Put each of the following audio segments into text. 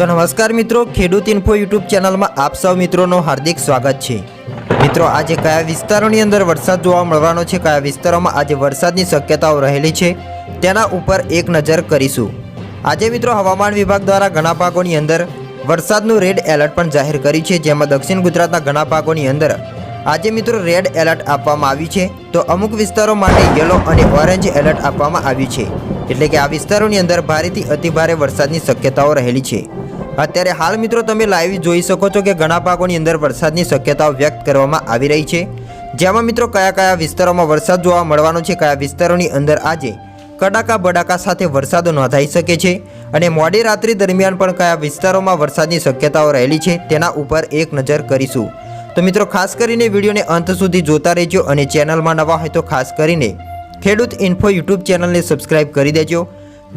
તો નમસ્કાર મિત્રો, ખેડૂત ઇન્ફો યુટ્યુબ ચેનલમાં આપ સૌ મિત્રોનો હાર્દિક સ્વાગત છે. મિત્રો, આજે કયા વિસ્તારોની અંદર વરસાદ જોવા મળવાનો છે, કયા વિસ્તારોમાં આજે વરસાદની શક્યતાઓ રહેલી છે, તેના ઉપર એક નજર કરીશું. આજે મિત્રો, હવામાન વિભાગ દ્વારા ઘણા ભાગોની અંદર વરસાદનું રેડ એલર્ટ પણ જાહેર કર્યું છે, જેમાં દક્ષિણ ગુજરાતના ઘણા ભાગોની અંદર આજે મિત્રો રેડ એલર્ટ આપવામાં આવ્યું છે. તો અમુક વિસ્તારો માટે યલો અને ઓરેન્જ એલર્ટ આપવામાં આવ્યું છે. એટલે કે આ વિસ્તારોની અંદર ભારેથી અતિભારે વરસાદની શક્યતાઓ રહેલી છે. અત્યારે હાલ મિત્રો તમે લાઈવ જોઈ શકો છો કે ઘણા ભાગોની અંદર વરસાદની શક્યતાઓ વ્યક્ત કરવામાં આવી રહી છે. જેમાં મિત્રો કયા કયા વિસ્તારોમાં વરસાદ જોવા મળવાનો છે, કયા વિસ્તારોની અંદર આજે કડાકા બડાકા સાથે વરસાદો નોંધાઈ શકે છે અને મોડી રાત્રિ દરમિયાન પણ કયા વિસ્તારોમાં વરસાદની શક્યતાઓ રહેલી છે તેના ઉપર એક નજર કરીશું. તો મિત્રો ખાસ કરીને વિડીયોને અંત સુધી જોતા રહેજો અને ચેનલમાં નવા હોય તો ખાસ કરીને ખેડૂત ઇન્ફો યુટ્યુબ ચેનલને સબસ્ક્રાઇબ કરી દેજો.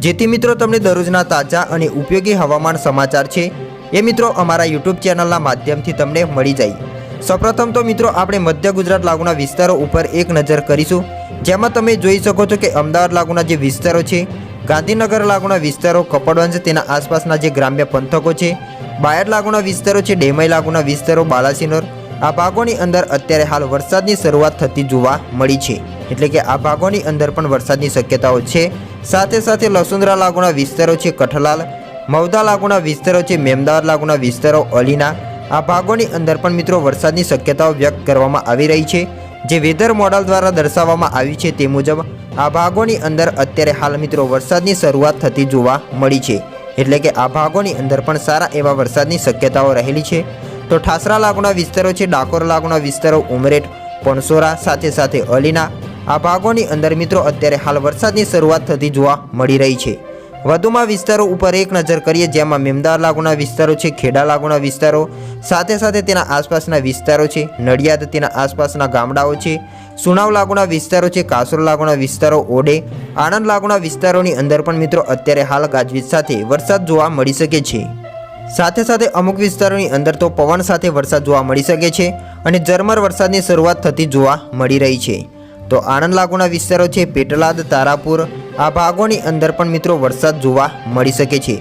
જેથી મિત્રો તમને દરરોજના તાજા અને ઉપયોગી હવામાન સમાચાર છે એ મિત્રો અમારા યુટ્યુબ ચેનલના માધ્યમથી તમને મળી જાય. સૌપ્રથમ તો મિત્રો આપણે મધ્ય ગુજરાત લાગુના વિસ્તારો ઉપર એક નજર કરીશું. જેમાં તમે જોઈ શકો છો કે અમદાવાદ લાગુના જે વિસ્તારો છે, ગાંધીનગર લાગુના વિસ્તારો, કપડવંજ તેના આસપાસના જે ગ્રામ્ય પંથકો છે, બાયડ લાગુના વિસ્તારો છે, ડેમઈ લાગુના વિસ્તારો, બાલાસિનોર, આ ભાગોની અંદર અત્યારે હાલ વરસાદની શરૂઆત થતી જોવા મળી છે. એટલે કે આ ભાગોની અંદર પણ વરસાદની શક્યતાઓ છે. સાથે સાથે લસુંદરા લાગુના વિસ્તારો છે કઠલાલ, મવદા લાગુના વિસ્તારો છે મેમદાવાદ લાગુના વિસ્તારો અલીના. આ ભાગોની અંદર પણ મિત્રો વરસાદની શક્યતાઓ વ્યક્ત કરવામાં આવી રહી છે, જે વેધર મોડલ દ્વારા દર્શાવવામાં આવી છે તે મુજબ આ ભાગોની અંદર અત્યારે હાલ મિત્રો વરસાદની શરૂઆત થતી જોવા મળી છે. એટલે કે આ ભાગોની અંદર પણ સારા એવા વરસાદની શક્યતાઓ રહેલી છે. તો ઠાસરા લાગુના વિસ્તારો છે, ડાકોર લાગુના વિસ્તારો, ઉમરેઠ, પણસોરા, સાથે સાથે અલીના. આ ભાગોની અંદર મિત્રો અત્યારે હાલ વરસાદની શરૂઆત થતી જોવા મળી રહી છે. વધુમાં વિસ્તારો ઉપર એક નજર કરીએ જેમાં મેમદાર લાગુના વિસ્તારો છે, ખેડા લાગુના વિસ્તારો, સાથે સાથે તેના આસપાસના વિસ્તારો છે, નડિયાદ તેના આસપાસના ગામડાઓ છે, સુનાવ લાગુના વિસ્તારો છે કાસોર લાગુના વિસ્તારો, ઓડે, આણંદ લાગુના વિસ્તારોની અંદર પણ મિત્રો અત્યારે હાલ ગાજવીજ સાથે વરસાદ જોવા મળી શકે છે. સાથે સાથે અમુક વિસ્તારોની અંદર તો પવન સાથે વરસાદ જોવા મળી શકે છે અને ઝરમર વરસાદની શરૂઆત થતી જોવા મળી રહી છે. તો આણંદ લાગુના વિસ્તારો છે પેટલાદ, તારાપુર. આ ભાગોની અંદર પણ મિત્રો વરસાદ જોવા મળી શકે છે.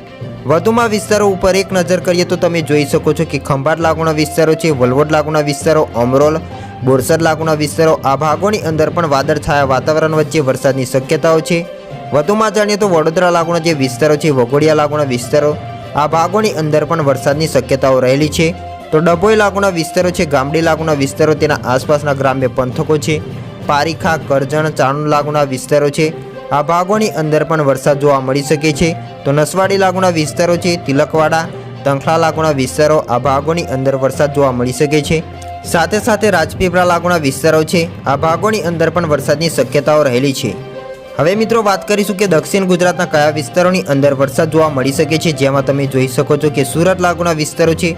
વધુમાં વિસ્તારો ઉપર એક નજર કરીએ તો તમે જોઈ શકો છો કે ખંભાત લાગુના વિસ્તારો છે વલવડ લાગુના વિસ્તારો, અમરોલ, બોરસદ લાગુના વિસ્તારો. આ ભાગોની અંદર પણ વાદળછાયા વાતાવરણ વચ્ચે વરસાદની શક્યતાઓ છે. વધુમાં જાણીએ તો વડોદરા લાગુના જે વિસ્તારો છે, વઘોડિયા લાગુના વિસ્તારો. આ ભાગોની અંદર પણ વરસાદની શક્યતાઓ રહેલી છે. તો ડભોઈ લાગુના વિસ્તારો છે, ગામડી લાગુના વિસ્તારો, તેના આસપાસના ગ્રામ્ય પંથકો છે. પારીખા, કરજણ ચાણુ લાગુના વિસ્તારો છે. આ ભાગોની અંદર પણ વરસાદ જોવા મળી શકે છે. તો નસવાડી લાગુના વિસ્તારો છે, તિલકવાડા, તંખલા લાગુના વિસ્તારો આ ભાગોની અંદર વરસાદ જોવા મળી શકે છે. સાથે સાથે રાજપીપળા લાગુના વિસ્તારો છે, આ ભાગોની અંદર પણ વરસાદની શક્યતાઓ રહેલી છે. હવે મિત્રો વાત કરીશું કે દક્ષિણ ગુજરાતના કયા વિસ્તારોની અંદર વરસાદ જોવા મળી શકે છે, જેમાં તમે જોઈ શકો છો કે સુરત લાગુના વિસ્તારો છે,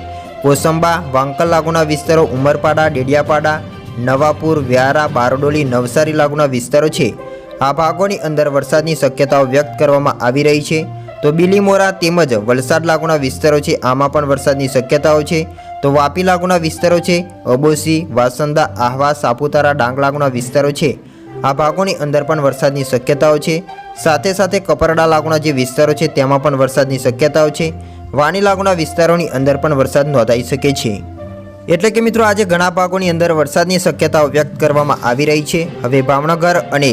કોસંબા, વાંકલ લાગુના વિસ્તારો, ઉમરપાડા, ડેડિયાપાડા નવાપુર, વ્યારા, બારડોલી, નવસારી લાગુના વિસ્તારો છે. આ ભાગોની અંદર વરસાદની શક્યતાઓ વ્યક્ત કરવામાં આવી રહી છે. તો બિલીમોરા તેમજ વલસાડ લાગુના વિસ્તારો છે, આમાં પણ વરસાદની શક્યતાઓ છે. તો વાપી લાગુના વિસ્તારો છે અબોસી વાસંદા, આહવા, સાપુતારા, ડાંગ લાગુના વિસ્તારો છે. આ ભાગોની અંદર પણ વરસાદની શક્યતાઓ છે. સાથે સાથે કપરડા લાગુના જે વિસ્તારો છે, તેમાં પણ વરસાદની શક્યતાઓ છે. વાણી લાગુના વિસ્તારોની અંદર પણ વરસાદ નોંધાઈ શકે છે. એટલે કે મિત્રો આજે ઘણા ભાગોની અંદર વરસાદની શક્યતાઓ વ્યક્ત કરવામાં આવી રહી છે. હવે ભાવનગર અને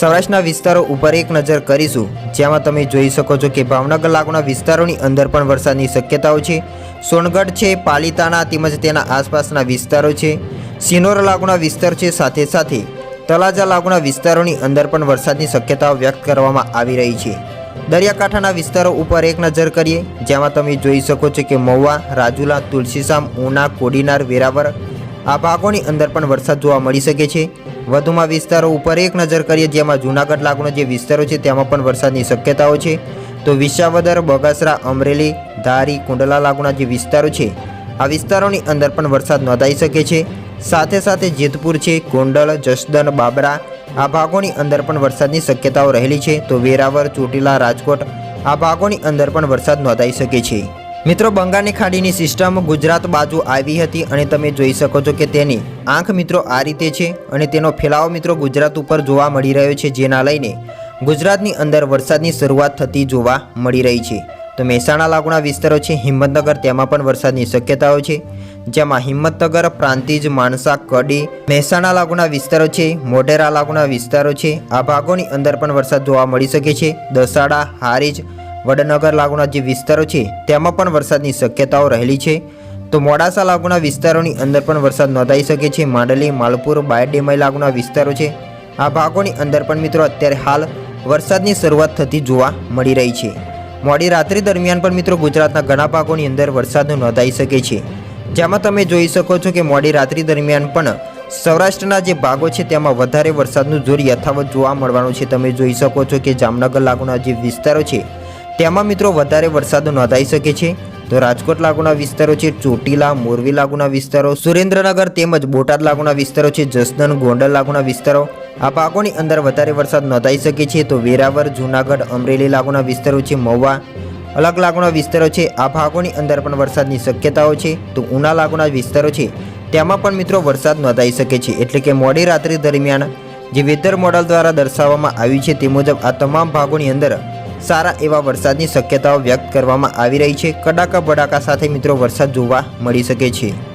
સૌરાષ્ટ્રના વિસ્તારો ઉપર એક નજર કરીશું. જેમાં તમે જોઈ શકો છો કે ભાવનગર લાગુના વિસ્તારોની અંદર પણ વરસાદની શક્યતાઓ છે. સોનગઢ છે, પાલિતાણા તેમજ તેના આસપાસના વિસ્તારો છે. સિનોર લાગુના વિસ્તાર છે, સાથે સાથે તળાજા લાગુના વિસ્તારોની અંદર પણ વરસાદની શક્યતાઓ વ્યક્ત કરવામાં આવી રહી છે. દરિયાકાંઠાના વિસ્તારો ઉપર એક નજર કરીએ, જેમાં તમે જોઈ શકો છો કે મહુવા, રાજુલા, તુલસીશામ, ઉના, કોડીનાર વેરાવર આ ભાગોની અંદર પણ વરસાદ જોવા મળી શકે છે. વધુમાં વિસ્તારો ઉપર એક નજર કરીએ, જેમાં જૂનાગઢ લાગુના જે વિસ્તારો છે, તેમાં પણ વરસાદની શક્યતાઓ છે. તો વિસાવદર, બગાસરા, અમરેલી, ધારી, કુંડલા લાગુના જે વિસ્તારો છે, આ વિસ્તારોની અંદર પણ વરસાદ નોંધાઈ શકે છે. સાથે સાથે જેતપુર છે, ગોંડલ જસદન બાબરા આ ભાગોની અંદર પણ વરસાદની શક્યતાઓ રહેલી છે, તો વેરાવર ચોટીલા, રાજકોટ આ ભાગોની અંદર પણ વરસાદ નોંધાઈ શકે છે. મિત્રો, બંગાળની ખાડીની સિસ્ટમ ગુજરાત બાજુ આવી હતી અને તમે જોઈ શકો છો કે તેની આંખ મિત્રો આ રીતે છે અને તેનો ફેલાવો મિત્રો ગુજરાત ઉપર જોવા મળી રહ્યો છે, જેના લઈને ગુજરાતની અંદર વરસાદની શરૂઆત થતી જોવા મળી રહી છે. તો મહેસાણા લાગુના વિસ્તારો છે, હિંમતનગર, તેમાં પણ વરસાદની શક્યતાઓ છે. જેમાં હિંમતનગર, પ્રાંતિજ, માણસા, કડી, મહેસાણા લાગુના વિસ્તારો છે, મોઢેરા લાગુના વિસ્તારો છે. આ ભાગોની અંદર પણ વરસાદ જોવા મળી શકે છે. દસાડા, હારીજ, વડનગર લાગુના જે વિસ્તારો છે, તેમાં પણ વરસાદની શક્યતાઓ રહેલી છે. તો મોડાસા લાગુના વિસ્તારોની અંદર પણ વરસાદ નોંધાઈ શકે છે. માંડલી, માલપુર, બાયડેમય લાગુના વિસ્તારો છે. આ ભાગોની અંદર પણ મિત્રો અત્યારે હાલ વરસાદની શરૂઆત થતી જોવા મળી રહી છે. મોડી રાત્રિ દરમિયાન પણ મિત્રો ગુજરાતના ઘણા ભાગોની અંદર વરસાદ નોંધાઈ શકે છે. જેમાં તમે જોઈ શકો છો કે મોડી રાત્રિ દરમિયાન પણ સૌરાષ્ટ્રના જે ભાગો છે તેમાં વધારે વરસાદનું જોર યથાવત જોવા મળવાનું છે. તમે જોઈ શકો છો કે જામનગર લાગુના જે વિસ્તારો છે, તેમાં મિત્રો વધારે વરસાદ નોંધાઈ શકે છે. તો રાજકોટ લાગુના વિસ્તારો છે, ચોટીલા, મોરબી લાગુના વિસ્તારો, સુરેન્દ્રનગર તેમજ બોટાદ લાગુના વિસ્તારો છે જસદન ગોંડલ લાગુના વિસ્તારો. આ ભાગોની અંદર વધારે વરસાદ નોંધાઈ શકે છે. તો વેરાવર જૂનાગઢ, અમરેલી લાગુના વિસ્તારો છે, મહુવા અલગ લાગુના વિસ્તારો છે. આ ભાગોની અંદર પણ વરસાદની શક્યતાઓ છે. તો ઉના લાગુના વિસ્તારો છે. તેમાં પણ મિત્રો વરસાદ નોંધાઈ શકે છે. એટલે કે મોડી રાત્રિ દરમિયાન જે વેધર મોડલ દ્વારા દર્શાવવામાં આવ્યું છે, તે મુજબ આ તમામ ભાગોની અંદર સારા એવા વરસાદની શક્યતાઓ વ્યક્ત કરવામાં આવી રહી છે. કડાકા બડાકા સાથે મિત્રો વરસાદ જોવા મળી શકે છે.